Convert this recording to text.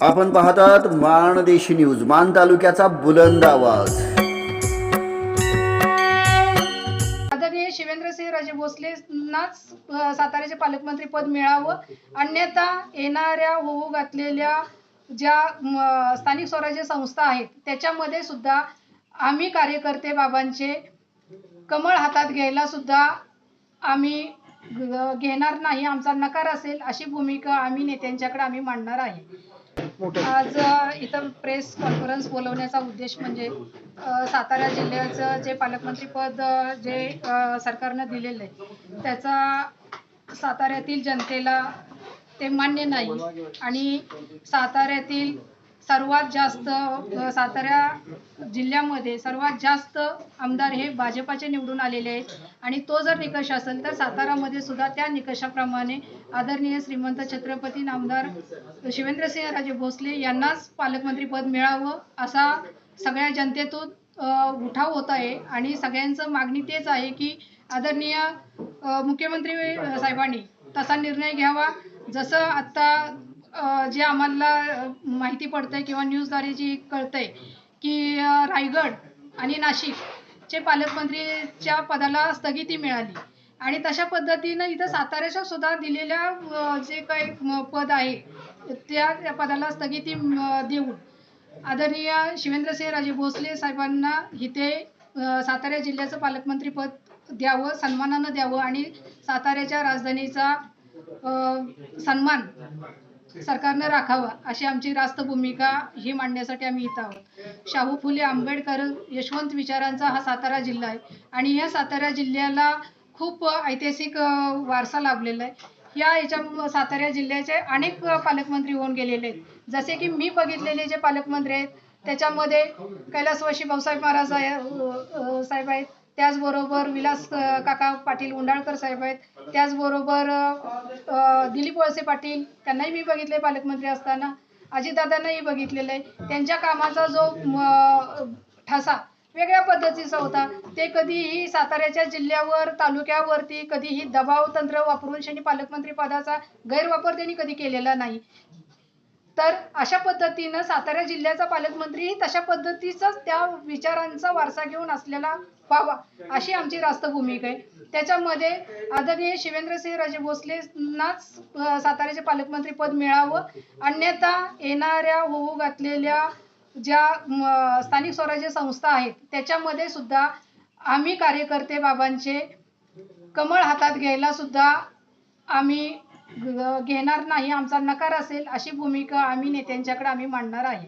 आपण पाहतात माणदेशी न्यूज मान तालुक्याचा बुलंद आवाज. आदरणीय शिवेंद्रसिंह राजे भोसलेंनाच साताऱ्याचे पालकमंत्री पद मिळावं. अन्यथा येणाऱ्या होऊ घातलेल्या ज्या स्थानिक स्वराज्य संस्था आहेत त्याच्यामध्ये सुद्धा आम्ही कार्यकर्ते बाबांचे कमळ हातात घ्यायला सुद्धा आम्ही घेणार नाही आमचा नकार असेल अशी भूमिका आम्ही नेत्यांच्याकडे आम्ही मांडणार आहे. आज इथं प्रेस कॉन्फरन्स बोलवण्याचा उद्देश म्हणजे सातारा जिल्ह्याचं जे पालकमंत्री पद जे सरकारनं दिलेलं आहे त्याचा साताऱ्यातील जनतेला ते मान्य नाही. आणि साताऱ्यातील सर्वात जास्त सातारा जिल्ह्यामध्ये सर्वात जास्त आमदार हे भाजपाचे निवडून आलेले आहेत. आणि तो जर निकष असेल तर सातारामध्ये सुद्धा त्या निकषाप्रमाणे आदरणीय श्रीमंत छत्रपती नामदार शिवेंद्रसिंहराजे भोसले यांनाच पालकमंत्रीपद मिळावं असा सगळ्या जनतेतून उठाव होत आहे. आणि सगळ्यांचं मागणी तेच आहे की आदरणीय मुख्यमंत्री साहेबांनी तसा निर्णय घ्यावा. जसं आत्ता जे आम्हाला माहिती पडतंय किंवा न्यूजद्वारे जी कळतंय की रायगड आणि नाशिकचे पालकमंत्रीच्या पदाला स्थगिती मिळाली. आणि तशा पद्धतीनं इथं साताऱ्याच्या सुद्धा दिलेल्या जे काही पद आहे त्या पदाला स्थगिती देऊन आदरणीय शिवेंद्रसिंहराजे भोसले साहेबांना इथे सातारा जिल्ह्याचं पालकमंत्रीपद द्यावं सन्मानानं द्यावं आणि साताऱ्याच्या राजधानीचा सन्मान सरकारनं राखावा अशी आमची रास्त भूमिका ही मांडण्यासाठी आम्ही इथं आहोत. शाहू फुले आंबेडकर यशवंत विचारांचा हा सातारा जिल्हा आहे. आणि या सातारा जिल्ह्याला खूप ऐतिहासिक वारसा लाभलेला आहे. या याच्या सातारा जिल्ह्याचे अनेक पालकमंत्री होऊन गेलेले आहेत. जसे की मी बघितलेले जे पालकमंत्री आहेत त्याच्यामध्ये कैलासवाशी भाऊसाहेब महाराज साहेब आहेत. त्याचबरोबर विलास काका पाटील उंडाळकर साहेब आहेत. त्याचबरोबर दिलीप वळसे पाटील त्यांनाही मी बघितले पालकमंत्री असताना. अजितदादांनाही बघितलेलं आहे. त्यांच्या कामाचा जो ठसा वेगळ्या पद्धतीचा होता. ते कधीही साताऱ्याच्या जिल्ह्यावर तालुक्यावरती कधीही दबाव तंत्र वापरून त्यांनी पालकमंत्री पदाचा गैरवापर त्यांनी कधी केलेला नाही. तर अशा पद्धतीनं सातारा जिल्ह्याचा पालकमंत्रीही तशा पद्धतीचाच त्या विचारांचा वारसा घेऊन असलेला व्हावा अशी आमची रास्त भूमिका आहे. त्याच्यामध्ये आदरणीय शिवेंद्रसिंह राजे भोसलेंनाच साताऱ्याचे पालकमंत्री पद मिळावं. अन्यथा येणाऱ्या होऊ घातलेल्या ज्या स्थानिक स्वराज्य संस्था आहेत त्याच्यामध्ये सुद्धा आम्ही कार्यकर्ते बाबांचे कमळ हातात घ्यायला सुद्धा आम्ही घेणार नाही आमचा नकार असेल अशी भूमिका आम्ही नेत्यांच्याकडे आम्ही मांडणार आहे.